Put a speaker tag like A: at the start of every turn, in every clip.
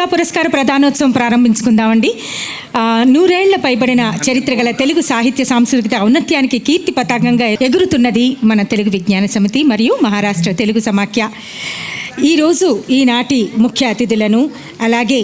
A: పత్రికా పురస్కార ప్రధానోత్సవం ప్రారంభించుకుందామండి. నూరేళ్ళ పైబడిన చరిత్ర గల తెలుగు సాహిత్య సాంస్కృతిక ఔన్నత్యానికి కీర్తి పతాకంగా ఎగురుతున్నది మన తెలుగు విజ్ఞాన సమితి మరియు మహారాష్ట్ర తెలుగు సమాఖ్య. ఈరోజు ఈనాటి ముఖ్య అతిథులను అలాగే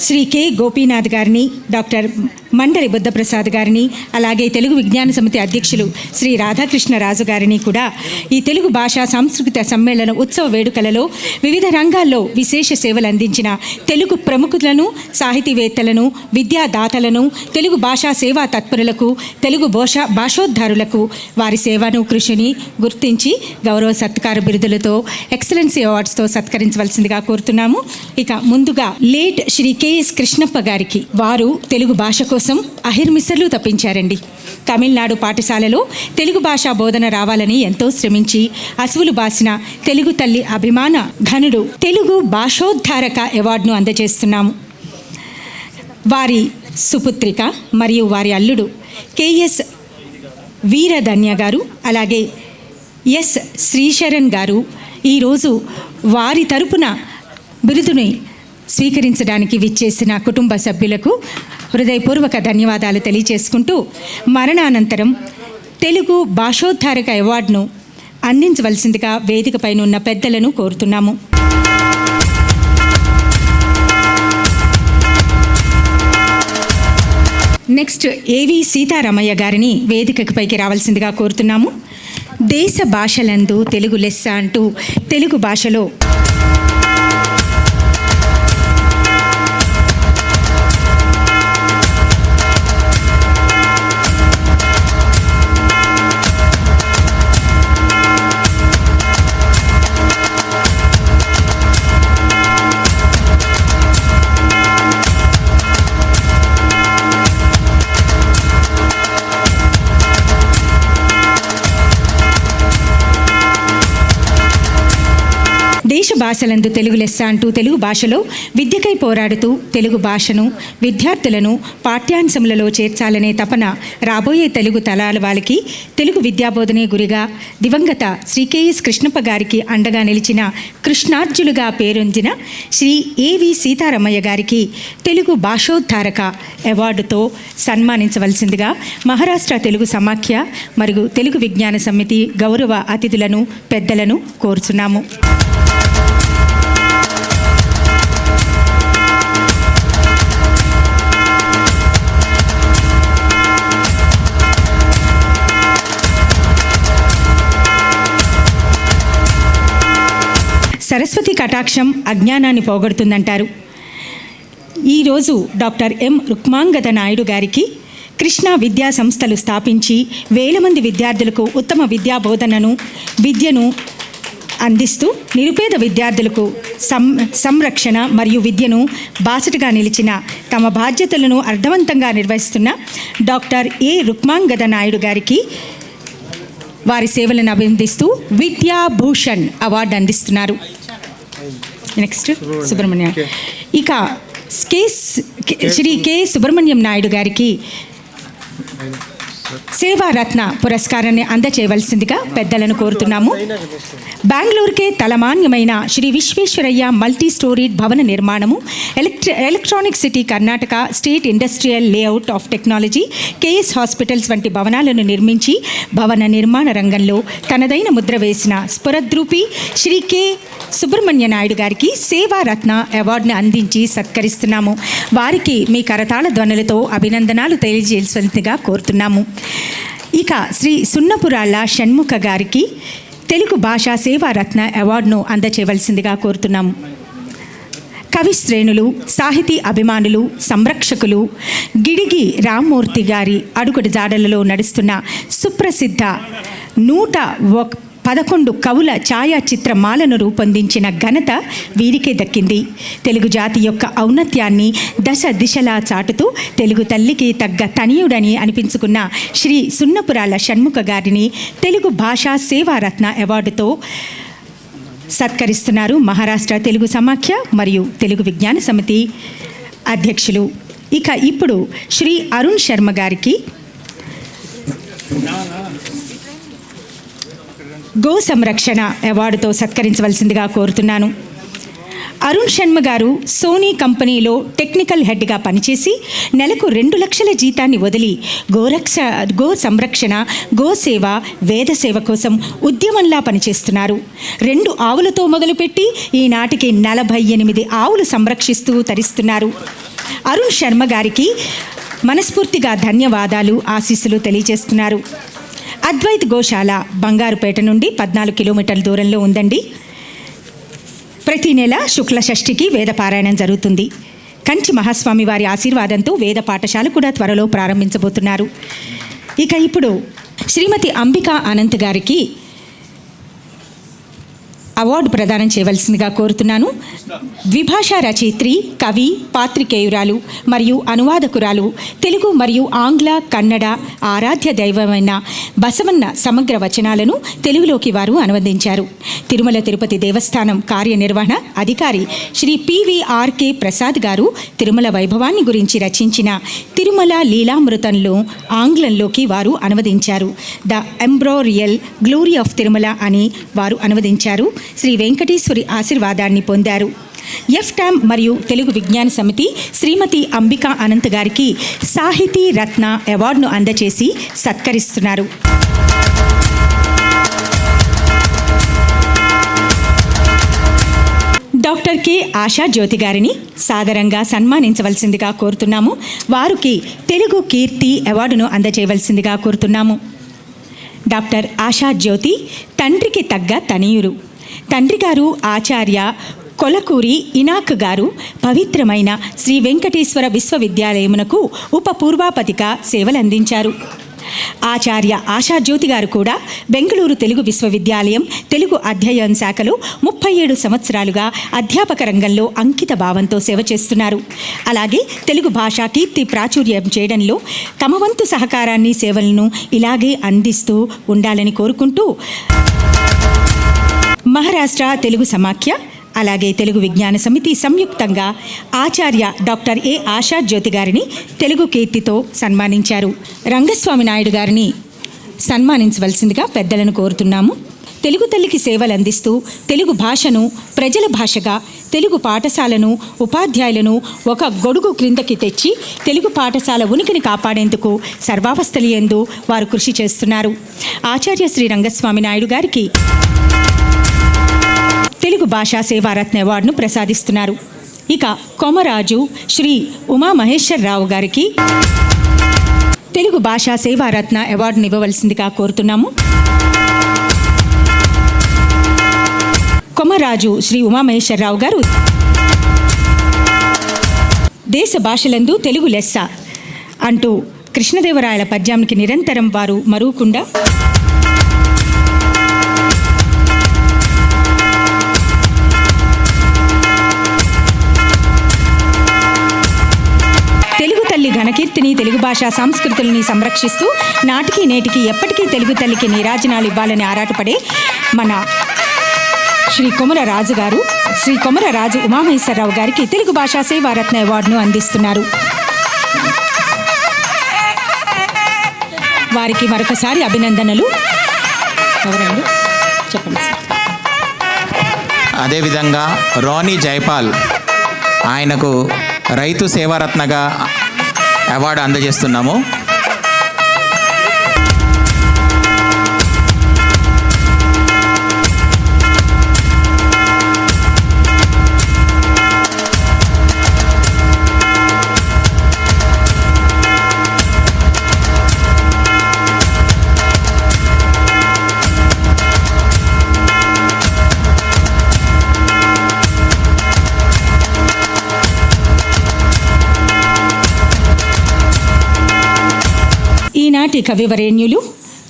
A: శ్రీ కె. గోపీనాథ్ గారిని డాక్టర్ మండలి బుద్ధప్రసాద్ గారిని అలాగే తెలుగు విజ్ఞాన సమితి అధ్యక్షులు శ్రీ రాధాకృష్ణరాజు గారిని కూడా ఈ తెలుగు భాషా సాంస్కృతిక సమ్మేళన ఉత్సవ వేడుకలలో వివిధ రంగాల్లో విశేష సేవలు అందించిన తెలుగు ప్రముఖులను సాహితీవేత్తలను విద్యాదాతలను తెలుగు భాషా సేవా తత్పరులకు తెలుగు భాష భాషోద్ధారులకు వారి సేవను కృషిని గుర్తించి గౌరవ సత్కార బిరుదులతో ఎక్సలెన్సీ అవార్డ్స్తో సత్కరించవలసిందిగా కోరుతున్నాము. ఇక ముందుగా లేట్ శ్రీ కెఎస్ కృష్ణప్ప గారికి వారు తెలుగు భాష కోసం అహిర్మిసర్లు తప్పించారండి. తమిళనాడు పాఠశాలలో తెలుగు భాషా బోధన రావాలని ఎంతో శ్రమించి అసువులు బాసిన తెలుగు తల్లి అభిమాన ఘనుడు తెలుగు భాషోద్ధారక అవార్డును అందజేస్తున్నాము. వారి సుపుత్రిక మరియు వారి అల్లుడు కేఎస్ వీరధన్య గారు అలాగే ఎస్. శ్రీశరణ్ గారు ఈరోజు వారి తరపున బిరుదుని స్వీకరించడానికి విచ్చేసిన కుటుంబ సభ్యులకు హృదయపూర్వక ధన్యవాదాలు తెలియజేసుకుంటూ మరణానంతరం తెలుగు భాషోద్ధారక అవార్డును అందించవలసిందిగా వేదికపైన ఉన్న పెద్దలను కోరుతున్నాము. నెక్స్ట్ ఏవి సీతారామయ్య గారిని వేదికకు పైకి రావాల్సిందిగా కోరుతున్నాము. దేశ భాషలందు తెలుగు లెస్స అంటూ తెలుగు భాషలో భాషలందు తెలుగు లెస్స అంటూ తెలుగు భాషలో విద్యకై పోరాడుతూ తెలుగు భాషను విద్యార్థులను పాఠ్యాంశములలో చేర్చాలనే తపన రాబోయే తెలుగు తలాల వాళ్ళకి తెలుగు విద్యాబోధనే గురిగా దివంగత శ్రీ కేఎస్ కృష్ణప్ప గారికి అండగా నిలిచిన కృష్ణార్జులుగా పేరొందిన శ్రీ ఏవి సీతారామయ్య గారికి తెలుగు భాషోద్ధారక అవార్డుతో సన్మానించవలసిందిగా మహారాష్ట్ర తెలుగు సమాఖ్య మరియు తెలుగు విజ్ఞాన సమితి గౌరవ అతిథులను పెద్దలను కోరుచున్నాము. సరస్వతి కటాక్షం అజ్ఞానాన్ని పోగొడుతుందంటారు. ఈరోజు డాక్టర్ ఎం రుక్మాంగత నాయుడు గారికి కృష్ణా విద్యా సంస్థలు స్థాపించి వేల మంది విద్యార్థులకు ఉత్తమ విద్యా బోధనను విద్యను అందిస్తూ నిరుపేద విద్యార్థులకు సం సంరక్షణ మరియు విద్యను బాసటగా నిలిచిన తమ బాధ్యతలను అర్థవంతంగా నిర్వహిస్తున్న డాక్టర్ ఏ రుక్మాంగద నాయుడు గారికి వారి సేవలను అభినందిస్తూ విద్యాభూషణ్ అవార్డు అందిస్తున్నారు. నెక్స్ట్ సుబ్రహ్మణ్య ఇక కె శ్రీ కె సుబ్రహ్మణ్యం నాయుడు గారికి సేవారత్న పురస్కారాన్ని అందచేయవలసిందిగా పెద్దలను కోరుతున్నాము. బెంగళూరుకే తలమాన్యమైన శ్రీ విశ్వేశ్వరయ్య మల్టీ స్టోరీడ్ భవన నిర్మాణము electro electronic city Karnataka state industrial layout of technology KS hospitals వంటి భవనాలను నిర్మించి భవన నిర్మాణ రంగంలో తనదైన ముద్ర వేసిన స్ఫురద్రూపి శ్రీ కె. సుబ్రహ్మణ్య నాయుడు గారికి సేవారత్న అవార్డును అందించి సత్కరిస్తున్నాము. వారికి మీ కరతాళ ధ్వనులతో అభినందనాలు తెలియజేయాల్సిందిగా కోరుతున్నాము. ఇక శ్రీ సున్నపురాళ్ళ షణ్ముఖ గారికి తెలుగు భాషా సేవారత్న అవార్డును అందచేయవలసిందిగా కోరుతున్నాము కవి శ్రేణులు సాహితీ అభిమానులు సంరక్షకులు గిడిగి రామ్మూర్తి గారి అడుగుడు జాడలలో నడుస్తున్న సుప్రసిద్ధ నూట ఒక పదకొండు కవుల ఛాయాచిత్రమాలను రూపొందించిన ఘనత వీరికే దక్కింది. తెలుగు జాతి యొక్క ఔన్నత్యాన్ని దశ దిశలా చాటుతూ తెలుగు తల్లికి తగ్గ తనయుడని అనిపించుకున్న శ్రీ సున్నపురాల షణ్ముఖ గారిని తెలుగు భాషా సేవారత్న అవార్డుతో సత్కరిస్తున్నారు మహారాష్ట్ర తెలుగు సమాఖ్య మరియు తెలుగు విజ్ఞాన సమితి అధ్యక్షులు. ఇక ఇప్పుడు శ్రీ అరుణ్ శర్మ గారికి గో సంరక్షణ అవార్డుతో సత్కరించవలసిందిగా కోరుతున్నాను. అరుణ్ శర్మ గారు సోనీ కంపెనీలో టెక్నికల్ హెడ్గా పనిచేసి నెలకు రెండు లక్షల జీతాన్ని వదిలి గోరక్ష గో సంరక్షణ గోసేవ వేద సేవ కోసం ఉద్యమంలా పనిచేస్తున్నారు. రెండు ఆవులతో మొదలుపెట్టి ఈనాటికి నలభై ఎనిమిది ఆవులు సంరక్షిస్తూ తరిస్తున్నారు. అరుణ్ శర్మ గారికి మనస్ఫూర్తిగా ధన్యవాదాలు ఆశీస్సులు తెలియజేస్తున్నారు. అద్వైత్ గోశాల బంగారుపేట నుండి పద్నాలుగు కిలోమీటర్ల దూరంలో ఉందండి. ప్రతి నెల శుక్ల షష్ఠికి వేద పారాయణం జరుగుతుంది. కంచి మహాస్వామి వారి ఆశీర్వాదంతో వేద పాఠశాల కూడా త్వరలో ప్రారంభించబోతున్నారు. ఇక ఇప్పుడు శ్రీమతి అంబికా అనంత్ గారికి అవార్డు ప్రదానం చేయవలసిందిగా కోరుతున్నాను. ద్విభాషా రచయిత్రి కవి పాత్రికేయురాలు మరియు అనువాదకురాలు తెలుగు మరియు ఆంగ్ల కన్నడ ఆరాధ్య దైవమైన బసవన్న సమగ్ర వచనాలను తెలుగులోకి వారు అనువదించారు. తిరుమల తిరుపతి దేవస్థానం కార్యనిర్వహణ అధికారి శ్రీ పివిఆర్కే ప్రసాద్ గారు తిరుమల వైభవాన్ని గురించి రచించిన తిరుమల లీలామృతంలో ఆంగ్లంలోకి వారు అనువదించారు. The imperial glory of Tirumala అని వారు అనువదించారు. శ్రీ వెంకటేశ్వరి ఆశీర్వాదాన్ని పొందారు. ఎఫ్ టామ్ మరియు తెలుగు విజ్ఞాన సమితి శ్రీమతి అంబికా అనంత్ గారికి సాహితీ రత్న అవార్డును అందచేసి సత్కరిస్తున్నారు. Doctor K. ఆశా జ్యోతి గారిని సాదరంగా సన్మానించవలసిందిగా కోరుతున్నాము. వారికి తెలుగు కీర్తి అవార్డును అందజేయవలసిందిగా కోరుతున్నాము. డాక్టర్ ఆశా జ్యోతి తండ్రికి తగ్గ తనీయురు తండ్రి గారు ఆచార్య కొలకూరి ఇనాక్ గారు పవిత్రమైన శ్రీ వెంకటేశ్వర విశ్వవిద్యాలయమునకు ఉప పూర్వాపతిగా సేవలందించారు. ఆచార్య ఆశాజ్యోతి గారు కూడా బెంగళూరు తెలుగు విశ్వవిద్యాలయం తెలుగు అధ్యయన శాఖలో ముప్పై ఏడు సంవత్సరాలుగా అధ్యాపక రంగంలో అంకిత భావంతో సేవ చేస్తున్నారు. అలాగే తెలుగు భాష కీర్తి ప్రాచుర్యం చేయడంలో తమ వంతు సహకారాన్ని సేవలను ఇలాగే అందిస్తూ ఉండాలని కోరుకుంటూ మహారాష్ట్ర తెలుగు సమాఖ్య అలాగే తెలుగు విజ్ఞాన సమితి సంయుక్తంగా ఆచార్య డాక్టర్ ఏ ఆశా జ్యోతి గారిని తెలుగు కీర్తితో సన్మానించారు. రంగస్వామి నాయుడు గారిని సన్మానించవలసిందిగా పెద్దలను కోరుతున్నాము. తెలుగు తల్లికి సేవలు అందిస్తూ తెలుగు భాషను ప్రజల భాషగా తెలుగు పాఠశాలను ఉపాధ్యాయులను ఒక గొడుగు క్రిందకి తెచ్చి తెలుగు పాఠశాల ఉనికిని కాపాడేందుకు సర్వావస్థలి ఎందు వారు కృషి చేస్తున్నారు. ఆచార్య శ్రీ రంగస్వామి నాయుడు గారికి తెలుగు భాషా సేవారత్న అవార్డును ప్రసాదిస్తున్నారు. ఇక కొమరాజు శ్రీ ఉమామహేశ్వరరావు గారికి తెలుగు భాషా సేవారత్న అవార్డును ఇవ్వవలసిందిగా కోరుతున్నాము. కొమరాజు శ్రీ ఉమామహేశ్వరరావు గారు దేశ భాషలందు తెలుగు లెస్స అంటూ కృష్ణదేవరాయల పద్యానికి నిరంతరం వారు మరువకుండా తెలుగు ఘనకీర్తిని తెలుగు భాష సంస్కృతుల్ని సంరక్షిస్తూ నాటికి నేటికి ఎప్పటికీ తెలుగు తల్లికి నీరాజనాలు ఇవ్వాలని ఆరాటపడే మన శ్రీ కొమర రాజు గారు శ్రీ కొమర రాజు ఉమామహేశ్వరరావు గారికి తెలుగు భాషా సేవారత్న అవార్డును అందిస్తున్నారు. వారికి మరొకసారి అభినందనలు. ఎవరండి? చెప్పండి
B: అదేవిధంగా రోనీ జైపాల్ ఆయనకు రైతు సేవారత్నగా అవార్డు అందజేస్తున్నాము.
A: ఈనాటి కవివరేణ్యులు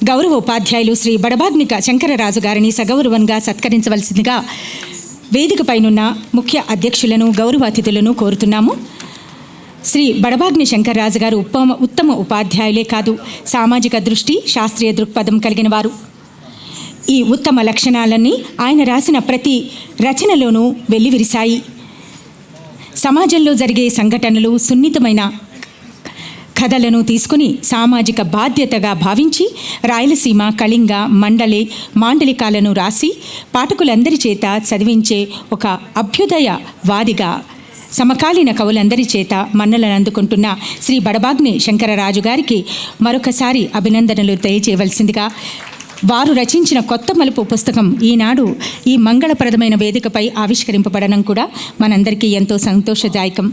A: గౌరవ ఉపాధ్యాయులు శ్రీ బడబాగ్నిక శంకరరాజు గారిని సగౌరవంగా సత్కరించవలసిందిగా వేదికపైనున్న ముఖ్య అధ్యక్షులను గౌరవ అతిథులను కోరుతున్నాము. శ్రీ బడబాగ్ని శంకర్రాజు గారు ఉత్తమ ఉత్తమ ఉపాధ్యాయులే కాదు సామాజిక దృష్టి శాస్త్రీయ దృక్పథం కలిగిన వారు. ఈ ఉత్తమ లక్షణాలన్నీ ఆయన రాసిన ప్రతి రచనలోనూ వెల్లివిరిశాయి. సమాజంలో జరిగే సంఘటనలు సున్నితమైన కథలను తీసుకుని సామాజిక బాధ్యతగా భావించి రాయలసీమ కళింగ మండలి మాండలికాలను రాసి పాఠకులందరి చేత చదివించే ఒక అభ్యుదయ వాదిగా సమకాలీన కవులందరి చేత మన్నలను అందుకుంటున్న శ్రీ బడబాగ్ని శంకరరాజు గారికి మరొకసారి అభినందనలు తెలియజేయవలసిందిగా వారు రచించిన కొత్త మలుపు పుస్తకం ఈనాడు ఈ మంగళప్రదమైన వేదికపై ఆవిష్కరింపబడడం కూడా మనందరికీ ఎంతో సంతోషదాయకం.